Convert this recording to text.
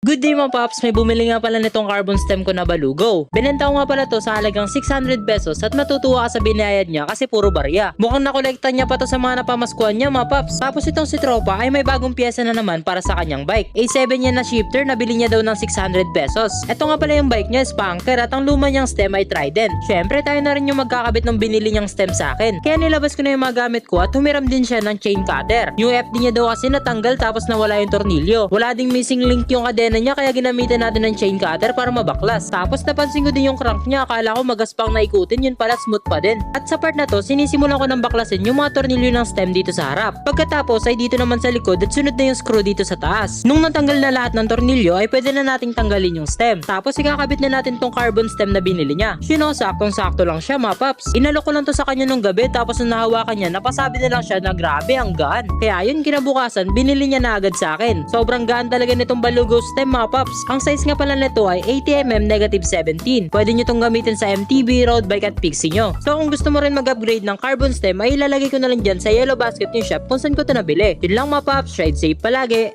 Good day mga paps, may bumili nga pala nitong carbon stem ko na balugo. Binenta ko nga pala to sa halagang 600 pesos at matutuwa ka sa binayad niya kasi puro barya. Mukhang nakolekta niya pa to sa mga napamaskuhan niya mga paps. Tapos itong si Tropa ay may bagong pyesa na naman para sa kanyang bike. A7 niya na shifter na bili niya daw ng 600 pesos. Ito nga pala yung bike niya, Spanker at ang luma niyang stem ay Trident. Syempre tayo na rin yung magkakabit ng binili niyang stem sa akin. Kaya nilabas ko na yung mga gamit ko at humiram din siya ng chain cutter. Yung FD niya daw kasi natanggal tapos nawala yung tornilyo. Wala ding missing link yung kadena niya kaya ginamitan natin ng chain cutter para mabaklas. Tapos napansin ko din yung crank niya akala ko magaspang na ikutin yun pala smooth pa din. At sa part na to sinisimulan ko ng baklasin yung mga tornilyo ng stem dito sa harap. Pagkatapos ay dito naman sa likod at sunod na yung screw dito sa taas. Nung natanggal na lahat ng tornilyo ay pwede na nating tanggalin yung stem. Tapos ikakabit na natin tong carbon stem na binili niya. Sino saktong sakto lang siya mga paps. Inalok ko lang to sa kanya nung gabi tapos nung nahawakan niya napasabi na lang siya na grabe ang gaan. Kaya yun kinabukasan binili niya na agad sa akin. Sobrang gaan talaga nitong balugo stem mga paps. Ang size nga pala nito ay 80mm negative 17. Pwede nyo tong gamitin sa MTB, road bike at pixie nyo. So kung gusto mo rin mag-upgrade ng carbon stem ay ilalagay ko na lang dyan sa yellow basket yung shop kung saan ko to nabili. Yun lang mga paps, ride safe palagi.